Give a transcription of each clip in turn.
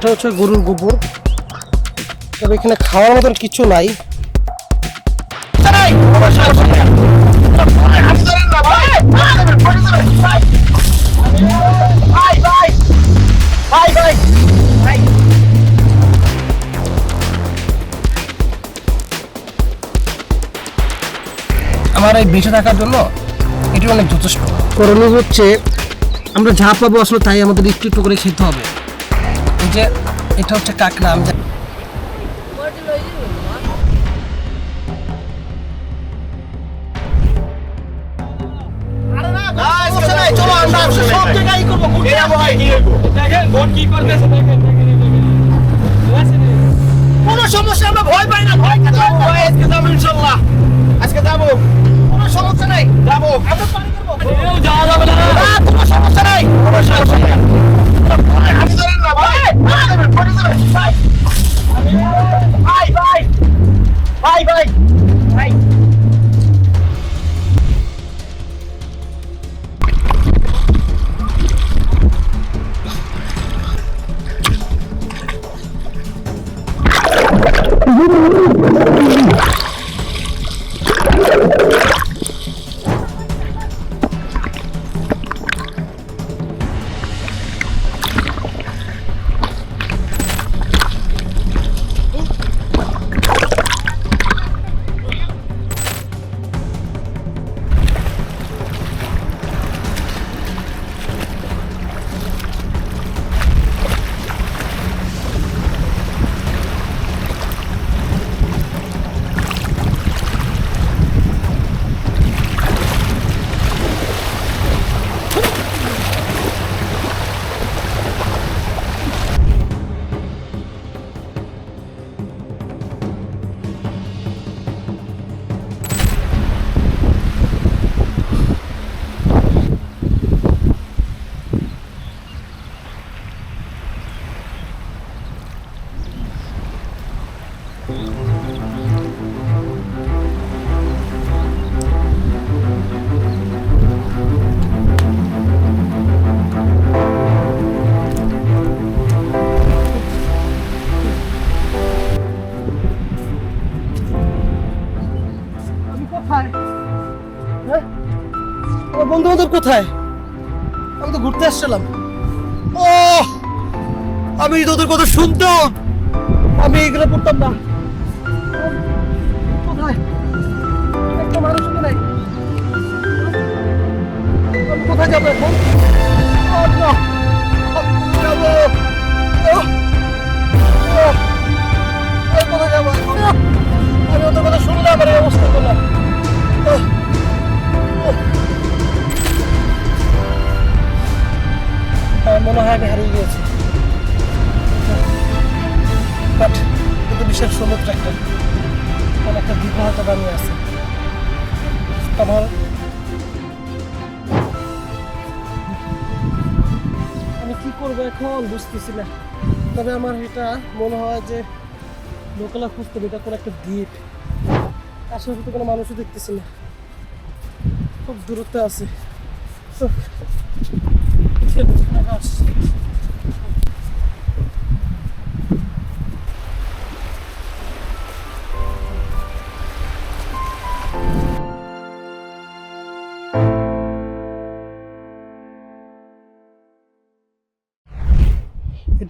এটা হচ্ছে গরুর গোবর। তবে এখানে খাওয়ার মতন কিছু নাই। আমার এই বেঁচে থাকার জন্য এটি অনেক যথেষ্ট। করণীয় হচ্ছে আমরা যা পাবো আসলে তাই আমাদের একটু একটু করে খেতে হবে। এই যে এটা হচ্ছে কাঁকড়া আমি চলো আমরা সব জায়গায় করব কোনো সমস্যা আমরা ভয় পাই না। ভয় কেন আজকে যাব ইনশাল্লাহ। আজকে যাব। কোনো সমস্যা নাই? যাব। আমরা পানি করব? যাওয়া যাবে না কোনো সমস্যা নাই। কোনো সমস্যা নাই। ভাই ভাই ভাই ভাই বন্ধু বান্ধব কোথায়? আমি তো ঘুরতে আসছিলাম। ও আমি তোদের কথা শুনতাম। আমি এগুলো পড়তাম না। কোথায় যাব এখন এখন না তবে আমার এটা মনে হয় যে লোকালা খুঁজতে এটা কোনো একটা দ্বীপ আশেপাশে তো কোনো মানুষও দেখতেছি না। খুব দূরত্বে আছে। উফ।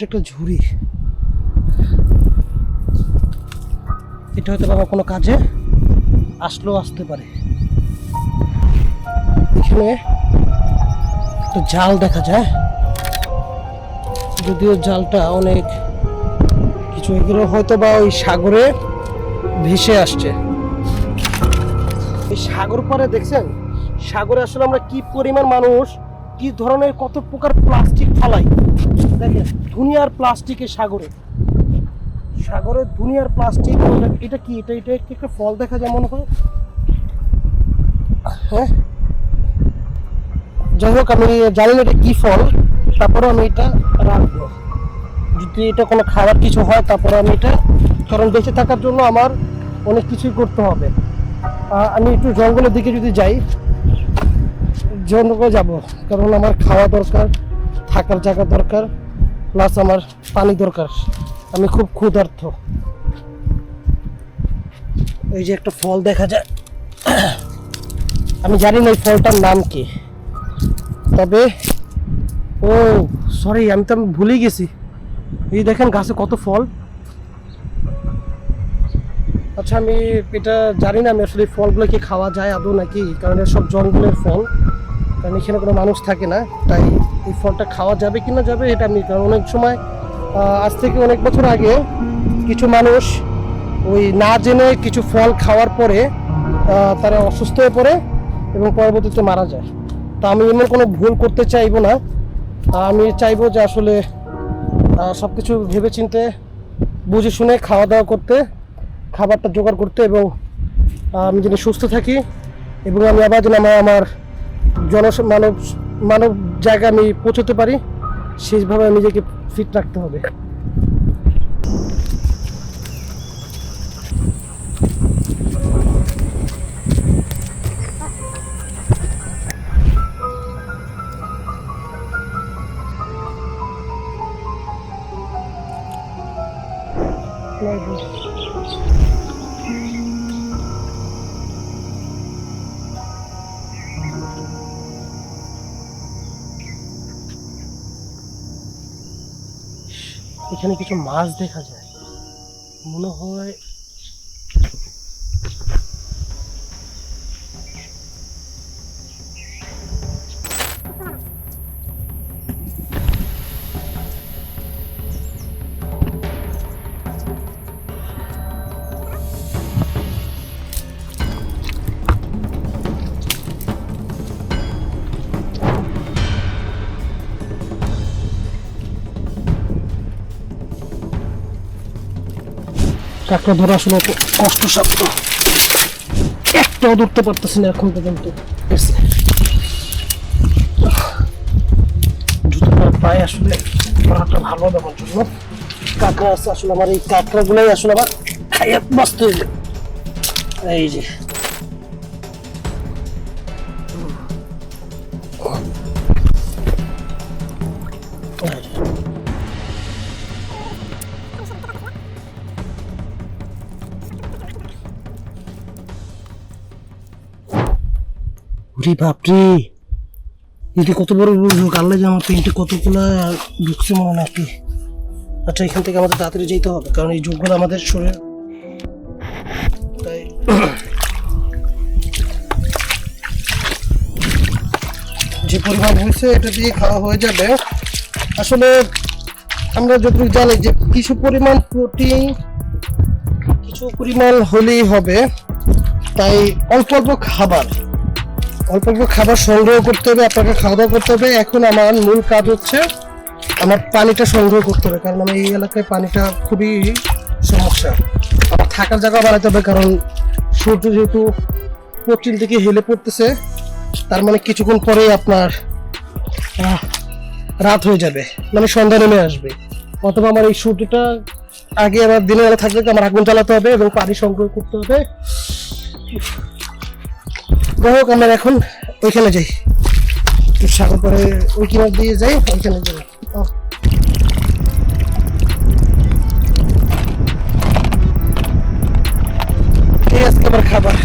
এটা একটা ঝুড়ি। এটা হয়তো বাবা কোনো কাজে আসলেও আসতে পারে। এখানে একটা জাল দেখা যায়। যদিও জালটা অনেক কিছু, এগুলো হয়তো বা ওই সাগরে ভেসে আসছে। এই সাগর পারে দেখছেন? সাগরে আসলে আমরা কি পরিমাণ মানুষ, কি ধরনের, কত প্রকার প্লাস্টিক ফালাই? দেখেন দুনিয়ার প্লাস্টিকের সাগরে। সাগরে দুনিয়ার প্লাস্টিক, এটা কি? এটা এটা একটা ফল দেখা যায় মনে হয়? হ্যাঁ? যাই হোক, আমি জানি না এটা কি ফল তারপরে আমি এটা রাখব। যদি এটা কোনো খাবার কিছু হয় তারপরে আমি এটা কারণ বেঁচে থাকার জন্য আমার অনেক কিছুই করতে হবে। আমি একটু জঙ্গলের দিকে যদি যাই, জঙ্গলে যাব, কারণ আমার খাওয়া দরকার, থাকার জায়গা দরকার। প্লাস আমার পানি দরকার। আমি খুব ক্ষুধার্থ এই যে একটা ফল দেখা যায়। আমি জানি না এই ফলটার নাম কি। তবে, ও সরি আমি তো আমি ভুলেই গেছি। এই দেখেন গাছে কত ফল। আচ্ছা আমি এটা জানি না, আমি আসলে ফলগুলো কি খাওয়া যায় আদৌ নাকি? কারণ সব জঙ্গলের ফল। কারণ এখানে কোনো মানুষ থাকে না, তাই এই ফলটা খাওয়া যাবে কি না যাবে এটা আমি কারণ অনেক সময় আজ থেকে অনেক বছর আগে কিছু মানুষ ওই না জেনে কিছু ফল খাওয়ার পরে তারা অসুস্থ হয়ে পড়ে এবং পরবর্তীতে মারা যায়। তা আমি এমন কোনো ভুল করতে চাইব না। আমি চাইব যে আসলে সব কিছু ভেবে চিনতে বুঝে শুনে খাওয়া দাওয়া করতে, খাবারটা জোগাড় করতে এবং আমি যেন সুস্থ থাকি এবং আমি আবার যেন আমার আমার জন মানব মানব জায়গায় আমি পৌঁছতে পারি সেইভাবে নিজেকে ফিট রাখতে হবে। এখানে কিছু মাছ দেখা যায়। মনে হয় কাঁকড়া ধরা আসলে কষ্ট কষ্টসাধ্য। একটাও ধরতে পারতেছি না এখন পর্যন্ত। জুতোটা পায়ে আসলে ধরাটা ভালো আমার জন্য। কাঁকড়া আছে আসলে আমার, এই কাঁকড়াগুলোই আসলে আবার খাইয়ে যায় এই যে। রে বাপরে। এটা কত বড় লোক যে আমার পেন্টে কতগুলা ঢুকছে মনে নাকি? আচ্ছা এখান থেকে আমাদের তাড়াতাড়ি যেতে হবে, কারণ এই যোগগুলো আমাদের শরীর তাই যে পরিমাণ হয়েছে, এটা দিয়ে খাওয়া হয়ে যাবে। আসলে, আমরা যতটুকু জানি যে কিছু পরিমাণ প্রোটিন কিছু পরিমাণ হলেই হবে। তাই অল্প অল্প খাবার। অল্প অল্প খাবার সংগ্রহ করতে হবে, আপনাকে খাওয়া দাওয়া করতে হবে। এখন আমার মূল কাজ হচ্ছে আমার পানিটা সংগ্রহ করতে হবে, কারণ আমি এই এলাকায় পানিটা খুবই সমস্যা। আমার থাকার জায়গা বানাতে হবে, কারণ সূর্য যেহেতু পশ্চিম দিকে হেলে পড়তেছে, তার মানে কিছুক্ষণ পরেই আপনার রাত হয়ে যাবে মানে সন্ধ্যা নেমে আসবে। অথবা আমার এই সূর্যটা আগে আমার দিনের বেলা থাকলে আমার আগুন জ্বালাতে হবে এবং পানি সংগ্রহ করতে হবে। যাই হোক, আমরা এখন ওইখানে যাই। সাগর পরে ওই দিয়ে যাই ওইখানে যাই। ঠিক আছে খাবার।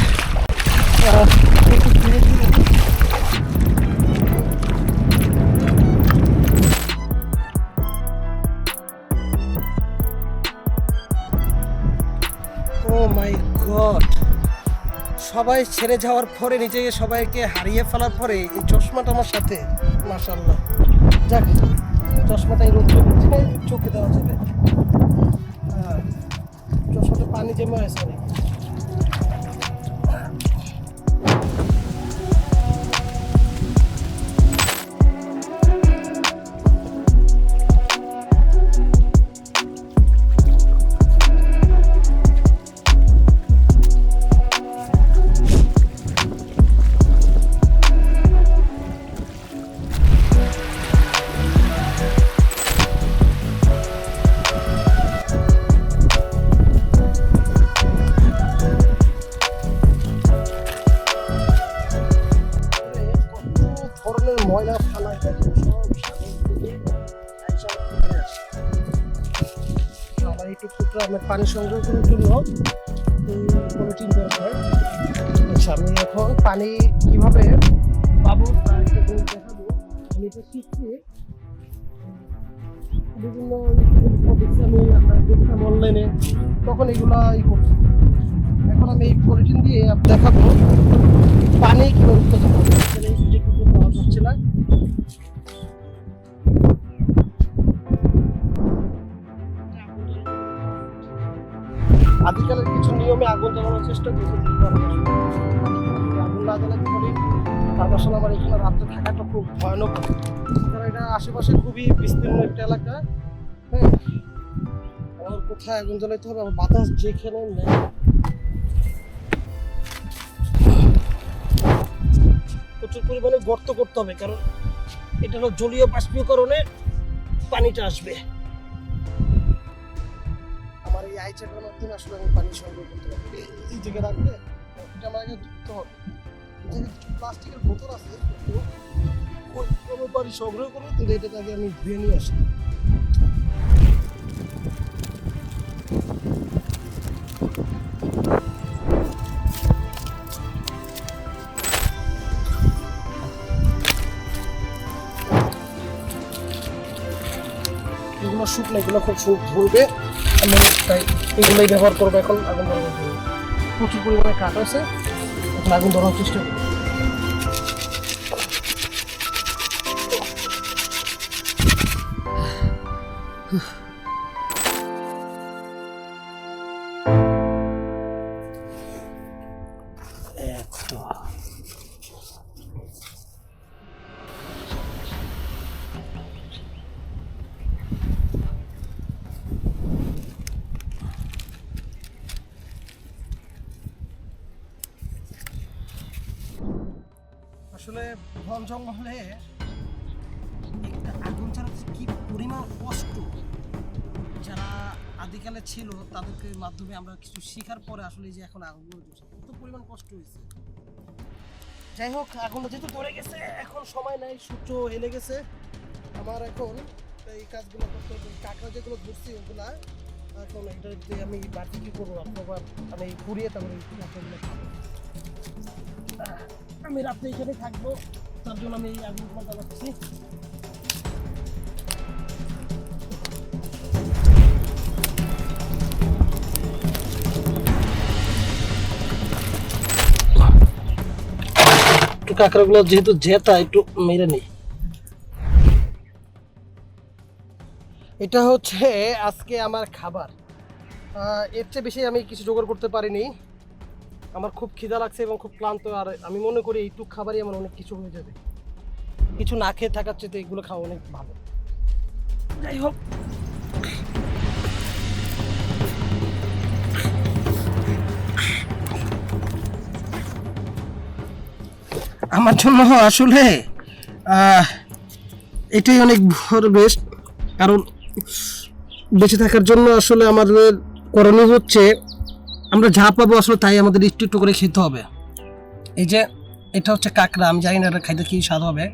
সবাই ছেড়ে যাওয়ার পরে নিজেকে সবাইকে হারিয়ে ফেলার পরে এই চশমাটা আমার সাথে মাসাল্লাহ যাক, চশমাটা এই রোদ্রে চোখে দেওয়া যাবে আর চশমাটা পানি জমে আছে। ধরনের ময়লা ফালা সব আবার এই টুকটুকটা আমার পানি সংগ্রহ করার জন্য পলিটিন দরকার আচ্ছা আমি এখন পানি কীভাবে পাবো দেখাবো। আমি এটা শিখছি। বিভিন্ন দেখছি আমি আপনার দেখতাম অনলাইনে তখন এগুলা ই করছি। এখন আমি এই পলিটিন দিয়ে দেখাবো পানি কীভাবে উত্তেজনা আদিকালের কিছু নিয়মে আগুন জ্বালানোর চেষ্টা করছে আগুন না জ্বালাতে পারি, তার আসলে আমার এখানে রাত্রে থাকাটা খুব ভয়ানক কারণ এটা আশেপাশে খুবই বিস্তীর্ণ একটা এলাকা হ্যাঁ? আমার কোথায় আগুন জ্বালাইতে হবে, আমার বাতাস যেখানে নেই। প্রচুর পরিমাণে গর্ত করতে হবে, কারণ এটা হলো জলীয় বাষ্পীকরণে পানিটা আসবে। আমার কোনো দিন আসলে আমি পানি সংগ্রহ করতে পারি। এই জায়গায় রাখলে এটা আমার আগে ধুতে হবে। যে প্লাস্টিকের বোতল আছে, ওই আমি পানি সংগ্রহ করব কিন্তু এটাকে আগে আমি ধুয়ে নিয়ে আসি। এগুলো শুকনো এগুলো খুব সুখ ধরবে আমি তাই এগুলোই ব্যবহার করব এখন আগুন ধরানোর জন্য প্রচুর পরিমাণে কাঠ আছে। এখন আগুন ধরানোর চেষ্টা করব। আদিকালে ছিল, তাদেরকে মাধ্যমে আমরা কিছু শেখার পরে আসলে যে এখন আগুন জ্বলছে, কত পরিমাণ কষ্ট হয়েছে। যাই হোক আগুনটা যেহেতু পড়ে গেছে, এখন সময় নাই, সূর্য হেলে গেছে। আমার এখন এই কাজগুলো করতে হবে কাঁকড়া যেগুলো ধরছি ওগুলা, এখন এটা আমি বাড়তি কি করব? আপনার আমি ঘুরিয়ে তারপরে খাব। আমি রাত্রে এখানে থাকব, তার জন্য আমি এই আগুনগুলো জ্বালাচ্ছি। কাঁকড়াগুলো যেহেতু জেতা, একটু মেরে নেই। এটা হচ্ছে আজকে আমার খাবার। এর চেয়ে বেশি আমি কিছু জোগাড় করতে পারিনি। আমার খুব খিদা লাগছে এবং খুব ক্লান্ত, আর আমি মনে করি এইটুক খাবারই আমার অনেক কিছু হয়ে যাবে। কিছু না খেয়ে থাকার চেয়ে এগুলো খাওয়া অনেক ভালো। যাই হোক আমার জন্য আসলে এটাই অনেক বড় বেস্ট কারণ বেঁচে থাকার জন্য আসলে আমাদের করণীয় হচ্ছে, আমরা যা পাবো আসলে তাই আমাদের একটু একটু করে খেতে হবে। এই যে, এটা হচ্ছে কাঁকড়া, আমি জানি না এটা খাইতে কি স্বাদ হবে।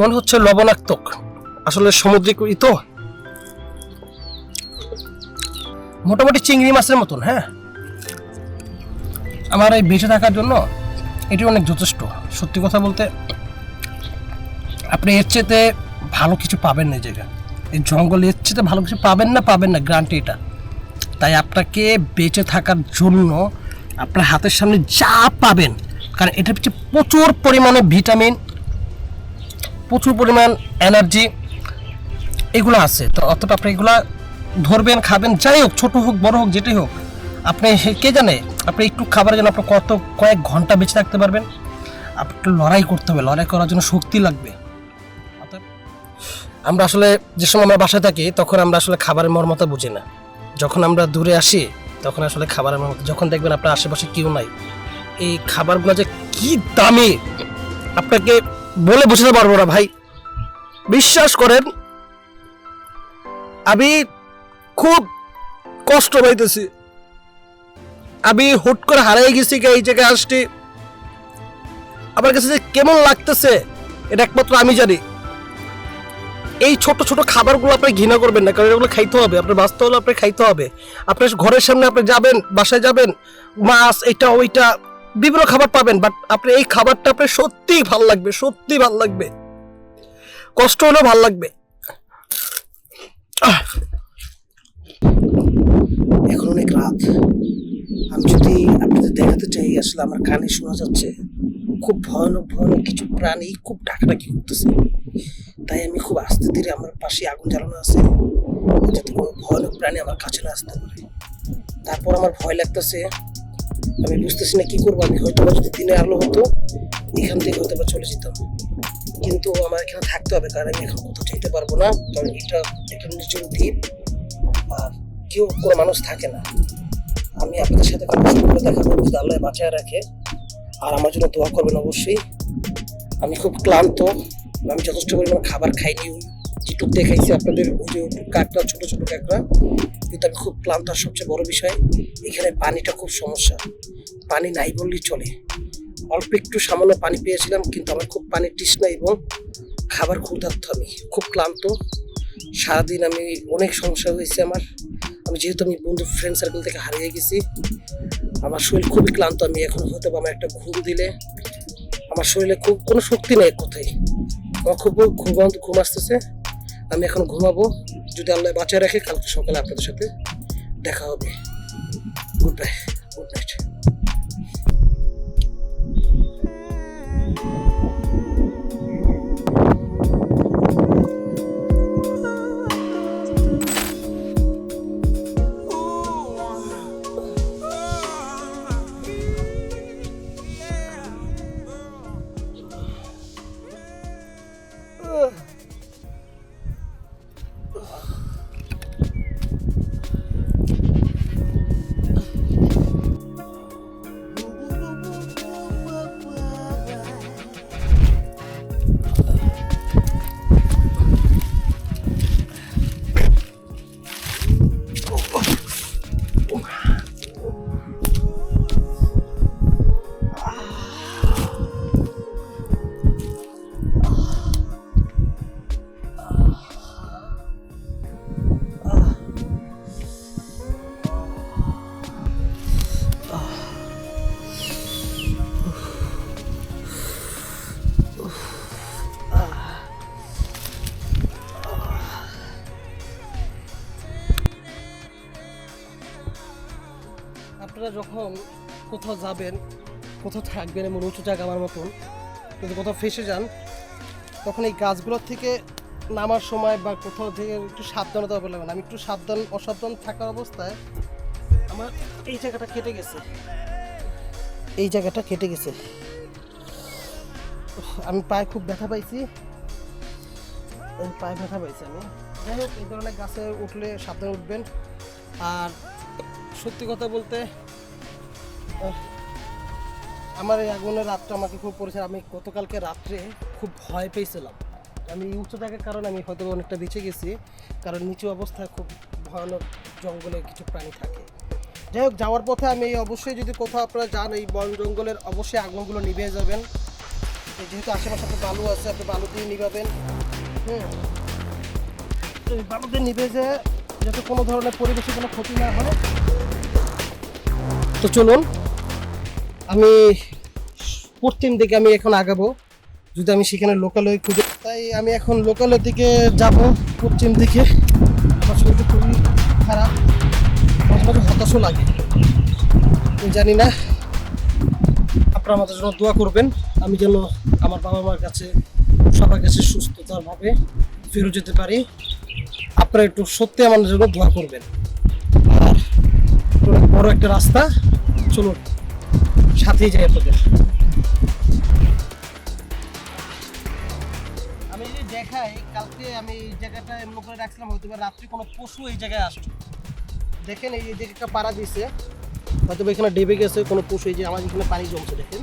মনে হচ্ছে লবণাক্তক। আসলে সামুদ্রিক ই তো। মোটামুটি চিংড়ি মাছের মতন হ্যাঁ? আমার এই বেঁচে থাকার জন্য এটি অনেক যথেষ্ট। সত্যি কথা বলতে, আপনি এর চেতে ভালো কিছু পাবেন না এই জায়গায়। এই জঙ্গলে এর চেতে ভালো কিছু পাবেন না পাবেন না, গ্রান্টি এটা। তাই আপনাকে বেঁচে থাকার জন্য আপনার হাতের সামনে যা পাবেন, কারণ এটার হচ্ছে প্রচুর পরিমাণে ভিটামিন, প্রচুর পরিমাণ এনার্জি, এগুলো আছে। তো অতটা আপনি এগুলা ধরবেন, খাবেন, যাই হোক, ছোট হোক, বড় হোক, যেটাই হোক, আপনি কে জানে, আপনি একটু খাবারের জন্য আপনি কত, কয়েক ঘণ্টা বেঁচে থাকতে পারবেন। আপনাকে লড়াই করতে হবে, লড়াই করার জন্য শক্তি লাগবে। আমরা আসলে যে সময় আমরা বাসায় থাকি, তখন আমরা আসলে খাবারের মর্মতা বুঝি না। যখন আমরা দূরে আসি, তখন আসলে খাবারের মর্মতা যখন দেখবেন আপনার আশেপাশে কেউ নাই, এই খাবারগুলো যে কি দামি! আপনাকে বলে বোঝাতে পারব না, ভাই। বিশ্বাস করেন, আমি খুব কষ্ট পাইতেছি। আমি হুট করে হারিয়ে গেছি গে এই জায়গায় আসছি আমার কাছে যে কেমন লাগতেছে, এটা একমাত্র আমি জানি। এই ছোট ছোট খাবারগুলো আপনি ঘৃণা করবেন না, কারণ এগুলো খাইতে হবে। আপনার বাঁচতে হলে আপনার খাইতে হবে। আপনার ঘরের সামনে আপনি যাবেন, বাসায় যাবেন, মাছ, এটা, ওইটা, বিভিন্ন খাবার পাবেন বাট আপনি এই খাবারটা আপনার সত্যিই ভালো লাগবে সত্যি ভালো লাগবে। কষ্ট হলেও ভালো লাগবে! এখন অনেক রাত। আমি যদি আপনাদের দেখাতে চাই, আসলে আমার কানে শোনা যাচ্ছে খুব ভয়ানক ভয়ানক কিছু প্রাণী খুব ডাকাডাকি করতেছে। তাই আমি খুব আস্তে ধীরে আমার পাশে আগুন জ্বালানো আছে, যাতে কোনো ভয়ানক প্রাণী আমার কাছে না আসতে পারে। তারপর আমার ভয় লাগতেছে, আমি বুঝতেছি না কি করব, আমি হয়তো বা যদি দিনে আলো হতো, এখান থেকে হয়তো বা চলে যেতাম। কিন্তু আমার এখানে থাকতে হবে, কারণ আমি এখন কোথাও যেতে পারব না, কারণ এটা একটা নির্জন দ্বীপ। আর কেউ কোনো মানুষ থাকে না। আমি আপনাদের সাথে কথা করে দেখা করব যদি আল্লাহ বাঁচায় রাখে। আর আমার জন্য দোয়া করবেন অবশ্যই। আমি খুব ক্লান্ত। আমি যথেষ্ট পরিমাণ খাবার খাইনি। যেটুক দেখাইছি আপনাদের যে ছোট ছোট কাঁকড়া। কিন্তু আমি খুব ক্লান্ত আর সবচেয়ে বড় বিষয়, এখানে পানিটা খুব সমস্যা। পানি নাই বললেই চলে। অল্প একটু সামান্য পানি পেয়েছিলাম, কিন্তু আমার খুব পানির তৃষ্ণা এবং খাবার ক্ষুধার্ত আমি। খুব ক্লান্ত। সারাদিন আমি অনেক সমস্যা হয়েছে আমার। আমি যেহেতু আমি বন্ধু ফ্রেন্ড সার্কেল থেকে হারিয়ে গেছি, আমার শরীর খুবই ক্লান্ত, আমি এখন হতে আমার একটা ঘুম দিলে, আমার শরীরে খুব, কোনো শক্তি নেই কথায়। আমার খুব ঘুম ঘুম আসতেছে, আমি এখন ঘুমাবো। যদি আল্লাহ বাঁচায় রাখে, কালকে সকালে আপনাদের সাথে দেখা হবে। গুড বাই গুড নাইট আপনারা যখন কোথাও যাবেন, কোথাও থাকবেন এমন উঁচু জায়গা আমার মতন কিন্তু কোথাও ফেসে যান, তখন এই গাছগুলোর থেকে নামার সময় বা কোথাও থেকে একটু সাবধানতা হবে লাগবে আমি একটু সাবধান, অসাবধান থাকার অবস্থায় আমার এই জায়গাটা কেটে গেছে। এই জায়গাটা কেটে গেছে। আমি পায়ে খুব ব্যথা পাইছি। পায়ে ব্যথা পাইছি আমি। যাই হোক, এই ধরনের গাছে উঠলে সাবধানে উঠবেন। আর সত্যি কথা বলতে আমার এই আগুনের রাতটা আমাকে খুব পড়েছে। আমি গতকালকে রাত্রে খুব ভয় পেয়েছিলাম। আমি উচ্চ জায়গার কারণে আমি হয়তো অনেকটা বেঁচে গেছি, কারণ নিচু অবস্থায় খুব ভয়ানক জঙ্গলে কিছু প্রাণী থাকে। যাই হোক, যাওয়ার পথে আমি এই অবশ্যই যদি কোথাও আপনারা যান, এই বন জঙ্গলের অবশ্যই আগুনগুলো নিভে যাবেন। যেহেতু আশেপাশে একটা বালু আছে আপনি বালু দিয়ে নিভাবেন। তো এই বালু দিয়ে নিভে যে যাতে কোনো ধরনের পরিবেশে কোনো ক্ষতি না হয়। তো চলুন। আমি পশ্চিম দিকে আমি এখন আগাবো। যদি আমি সেখানে লোকালয় খুঁজে তাই আমি এখন লোকালয়ের দিকে যাব পশ্চিম দিকে। আমার শরীরটা খুবই খারাপ। মাঝে মাঝে হতাশও লাগে। জানি না। আপনারা আমাদের জন্য দোয়া করবেন। আমি যেন আমার বাবা মার কাছে, সবার কাছে সুস্থতাভাবে ফেরত যেতে পারি। আপনারা একটু সত্যি আমাদের জন্য দোয়া করবেন। আর বড় একটা রাস্তা, চলুন। সাথেই যাই আপনাদের। আমি যদি দেখাই, কালকে আমি এই জায়গাটা এমন করে রাখছিলাম, হয়তো রাত্রে কোনো পশু এই জায়গায় আসতো। দেখেন এই যে একটা পাড়া দিয়েছে হয়তো এখানে ডেবে গেছে, কোনো পশু এই যে আমার এখানে পানি জমছে, দেখেন।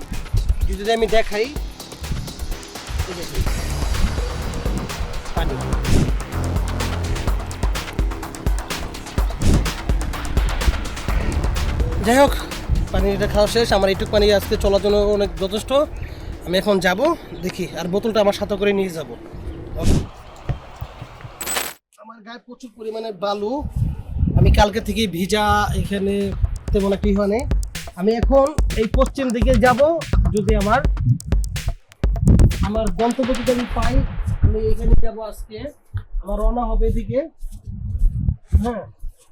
যদি আমি দেখাই পানি। যাই হোক পানিটা খাওয়া শেষ। আমার এইটুকু পানি আজকে চলার জন্য অনেক যথেষ্ট। আমি এখন যাব, দেখি, আর বোতলটা আমার সাথে করে নিয়ে যাব। আমার গায়ে প্রচুর পরিমাণে বালু। আমি কালকে থেকে ভিজা, এখানে তেমন একটা হয়। আমি এখন এই পশ্চিম দিকে যাব, যদি আমার আমার গন্তব্য যদি আমি পাই, আমি এখানে যাব আজকে। আমার রওনা হবে এদিকে। হ্যাঁ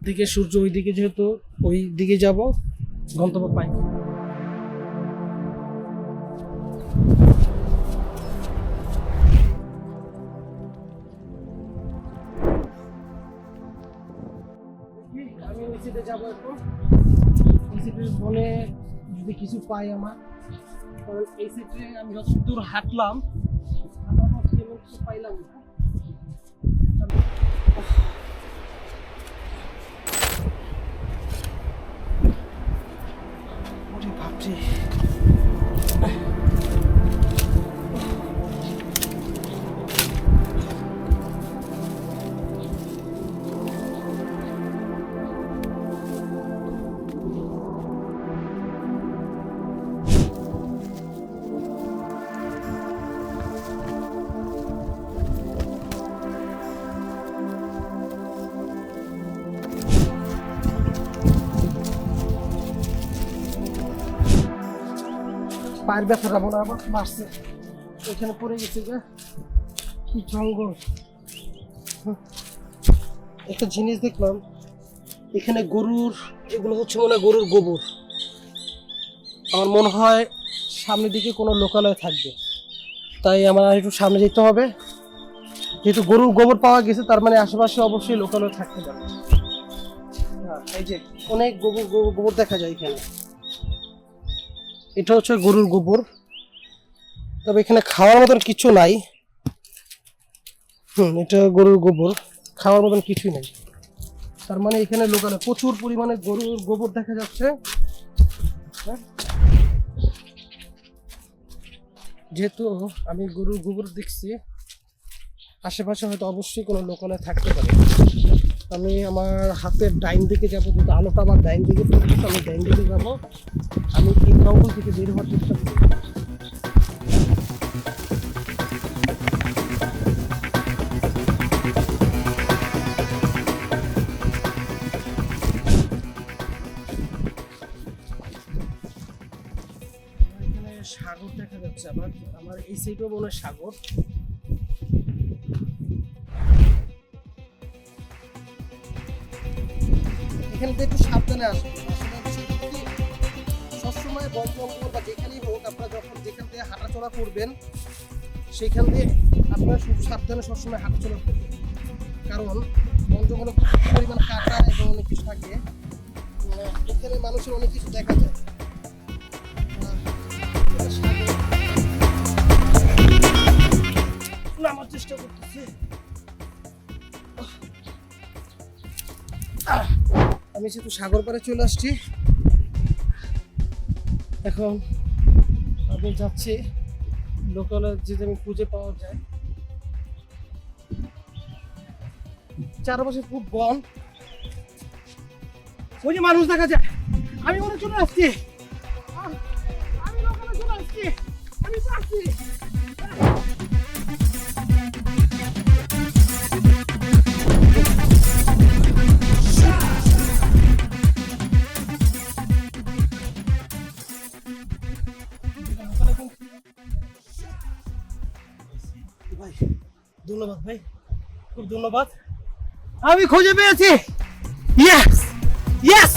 দিকে সূর্য ওই দিকে যেহেতু ওই দিকে যাব। গন্তব্য পাই। আমি যাব সিটের যদি কিছু পাই আমার। কারণ এই আমি যত দূর হাঁটলাম কিছু পাইলাম ওরে পায়ের ব্যথাটা মনে হয় আমার মারছে। ওইখানে পড়ে গেছে যে কি জঙ্গল। একটা জিনিস দেখলাম এখানে গরুর এগুলো হচ্ছে মনে হয় গরুর গোবর। আমার মনে হয় সামনের দিকে কোনো লোকালয় থাকবে। তাই আমার একটু সামনে যেতে হবে। যেহেতু গরুর গোবর পাওয়া গেছে তার মানে আশেপাশে অবশ্যই লোকালয় থাকতে পারে। হ্যাঁ, এই যে অনেক গোবর গোবর দেখা যায় এখানে। এটা হচ্ছে গরুর গোবর। তবে এখানে খাওয়ার মতন কিছু নাই। হুম, এটা গরুর গোবর। খাওয়ার মতন কিছুই নাই। তার মানে এখানে লোকালে প্রচুর পরিমাণে গরুর গোবর দেখা যাচ্ছে। হ্যাঁ? যেহেতু আমি গরুর গোবর দেখছি, আশেপাশে হয়তো অবশ্যই কোনো লোকালয় থাকতে পারে। আমি আমার হাতের ডাইন দিকে যাব, যেহেতু আলোটা আমার ডাইন দিকে, আমি ডাইন দিকে যাব। আমি এই জঙ্গল থেকে বের হওয়ার চেষ্টা করি সাগর দেখা যাচ্ছে আমার আমার এই সাইডেও মনে হয় সাগর। এখানে তো একটু সাবধানে আসবে সবসময় বা যেখানেই হোক আপনারা যখন যেখান থেকে হাঁটাচলা করবেন সেখান দিয়ে আপনারা খুব সাবধানে সবসময় হাঁটাচলা করবেন। কারণ বন জঙ্গলে পরিমাণ কাটা এবং অনেক কিছু থাকে। আহ, এখানে মানুষের অনেক কিছু দেখা যায়। নামার চেষ্টা করতেছি। আমি যেহেতু সাগর পাড়ে চলে আসছি এখন আমি যাচ্ছি লোকালে যদি আমি খুঁজে পাওয়া যায়। চারপাশে খুব বন। ওই যে মানুষ দেখা যায়। আমি হয় চলে আসছি। আমি চলে আসছি। আমি আসছি ধন্যবাদ ভাই খুব ধন্যবাদ। আমি খুঁজে পেয়েছি। Yes yes